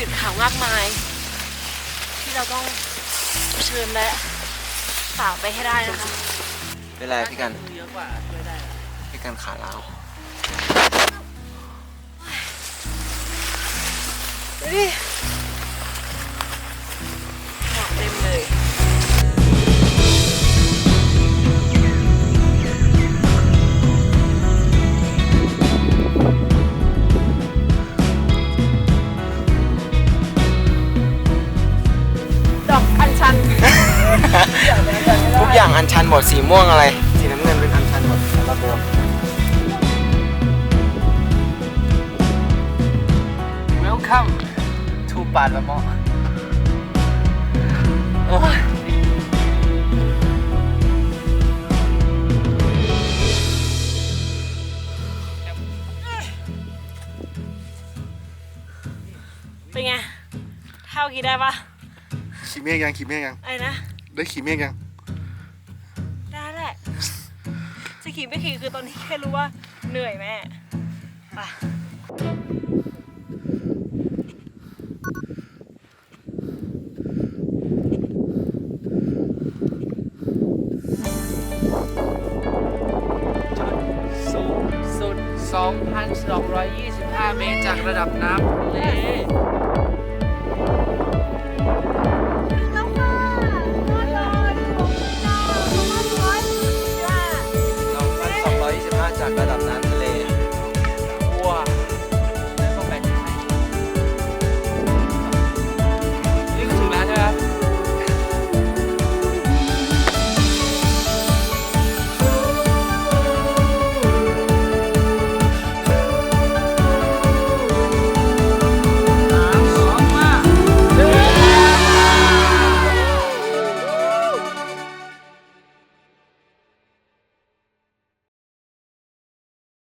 สิทธิ์ข่าวมากมาย ที่เราต้องเผชิญและฝ่าไปให้ได้นะคะเป็นไรพี่กันเยอะกว่าช่วยได้พี่กันขาล้าวดูดิ หมดสีม่วงอะไร สีน้ำเงินเป็นอันชันหมดสำหรับโบ Welcome to ปาดละเมาะโอ้ยเป็นไง เท่ากี่ได้ปะขี่เมฆยังขี่เมฆยัง ไอ้นะ ได้ขี่เมฆยัง จะขี่ไม่ขี่คือตอนนี้แค่รู้ว่าเหนื่อยแม่ไปสูงสุด 2,225 เมตรจากระดับน้ำทะเล ระดับนั้น